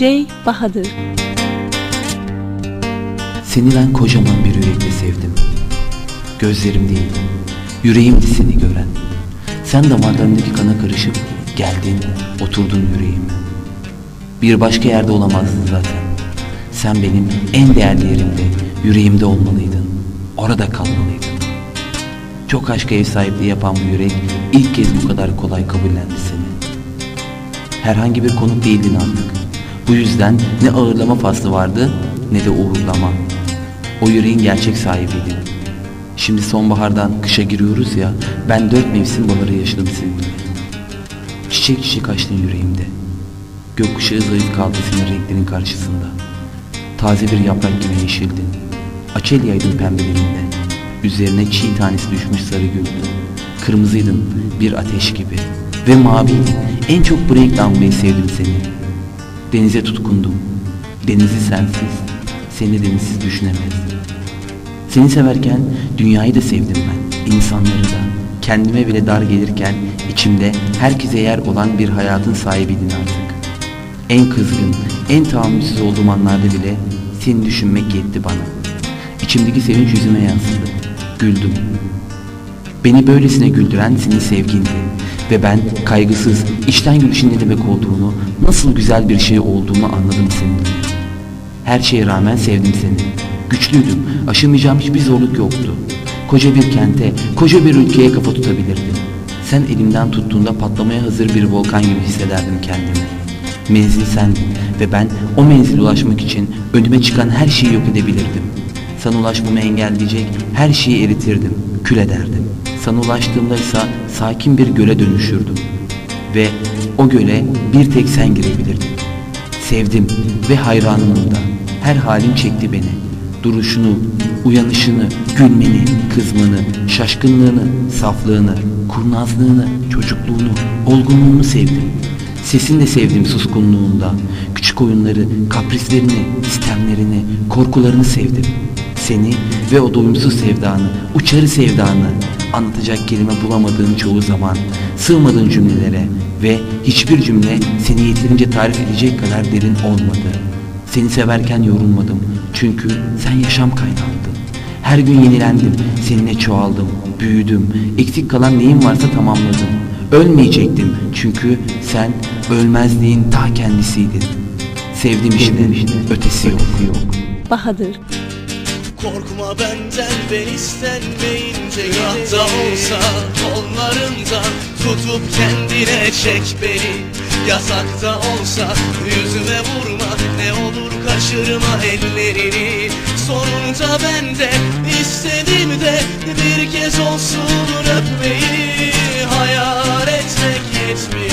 DJ Bahadır Seni ben kocaman bir yürekle sevdim. Gözlerim değil, yüreğimdi seni gören. Sen damarlarındaki kana karışıp geldin, oturdun yüreğime. Bir başka yerde olamazdın zaten. Sen benim en değerli yerimde, yüreğimde olmalıydın. Orada kalmalıydın. Çok aşka ev sahipliği yapan bu yürek ilk kez bu kadar kolay kabullendi seni. Herhangi bir konuk değildin artık. Bu yüzden ne ağırlama faslı vardı ne de uğurlama. O yüreğin gerçek sahibiydin. Şimdi sonbahardan kışa giriyoruz ya, ben dört mevsim baharı yaşadım seninle. Çiçek çiçek açtın yüreğimde. Gökkuşağı zayıf kaldı senin renklerin karşısında. Taze bir yaprak gibi yeşildin. Açelyaydın pembelerinde. Üzerine çiğ tanesi düşmüş sarı güldü. Kırmızıydın bir ateş gibi. Ve maviydin. En çok anmayı sevdim seni. Denize tutkundum. Denizi sensiz, seni denizsiz düşünemezdim. Seni severken dünyayı da sevdim ben, insanları da. Kendime bile dar gelirken içimde herkese yer olan bir hayatın sahibiydin artık. En kızgın, en tahammülsüz olduğum anlarda bile seni düşünmek yetti bana. İçimdeki sevinç yüzüme yansıdı. Güldüm. Beni böylesine güldüren senin sevgindi. Ve ben kaygısız, içten gülüşün ne demek olduğunu, nasıl güzel bir şey olduğunu anladım seninle. Her şeye rağmen sevdim seni. Güçlüydüm, aşamayacağım hiçbir zorluk yoktu. Koca bir kente, koca bir ülkeye kafa tutabilirdim. Sen elimden tuttuğunda patlamaya hazır bir volkan gibi hissederdim kendimi. Menzil sendin ve ben o menzile ulaşmak için önüme çıkan her şeyi yok edebilirdim. Sana ulaşmamı engelleyecek her şeyi eritirdim, kül ederdim. Sana ulaştığımda ise sakin bir göle dönüşürdüm. Ve o göle bir tek sen girebilirdin. Sevdim ve hayranım da. Her halin çekti beni. Duruşunu, uyanışını, gülmeni, kızmanı, şaşkınlığını, saflığını, kurnazlığını, çocukluğunu, olgunluğunu sevdim. Sesini de sevdim suskunluğunda. Küçük oyunları, kaprislerini, istemlerini, korkularını sevdim. Seni ve o doyumsuz sevdanı, uçarı sevdanı, anlatacak kelime bulamadığın çoğu zaman, sığmadığın cümlelere ve hiçbir cümle seni yeterince tarif edecek kadar derin olmadı. Seni severken yorulmadım çünkü sen yaşam kaynağındın. Her gün yenilendim, seninle çoğaldım, büyüdüm, eksik kalan neyim varsa tamamladım. Ölmeyecektim çünkü sen ölmezliğin ta kendisiydin. Sevdim işte, ötesi yok. Bahadır Korkma benden ben istenmeyince Günahta olsa kollarından Tutup kendine çek beni. Yasakta olsa yüzüme vurma Ne olur kaçırma ellerini. Sonunda ben de istedim de Bir kez olsun öpmeyi. Hayal etmek yetmiyor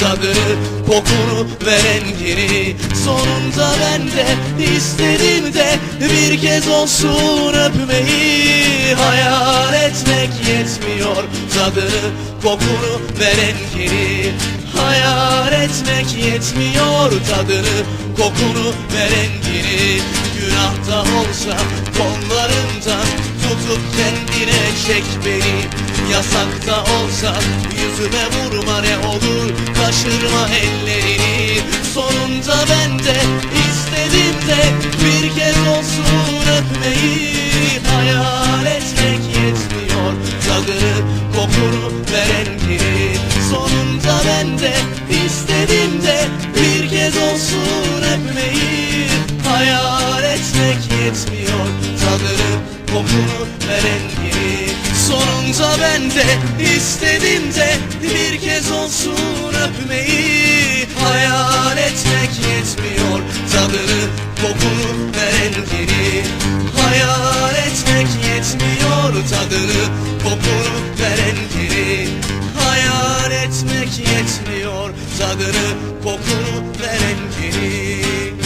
Tadını kokunu veren geri Sonunda ben de istedim de Bir kez olsun öpmeyi Hayal etmek yetmiyor Tadını kokunu veren geri Hayal etmek yetmiyor Tadını kokunu veren geri Günahta olsa kollarından Tutup kendine çek beni. Yasakta olsa yüzüme vurma ne olur Kaşırma ellerini. Sonunda ben de istedim de Bir kez olsun öpmeyi. Hayal etmek yetmiyor Tadını kokunu veren biri. Sonunda ben de istedim de Bir kez olsun olur merengi Sonunca ben de istedim de bir kez olsun öpmeyi. Hayal etmek yetmiyor tadını kokunu merengini Hayal etmek yetmiyor tadını kokunu merengini Hayal etmek yetmiyor tadını kokunu merengini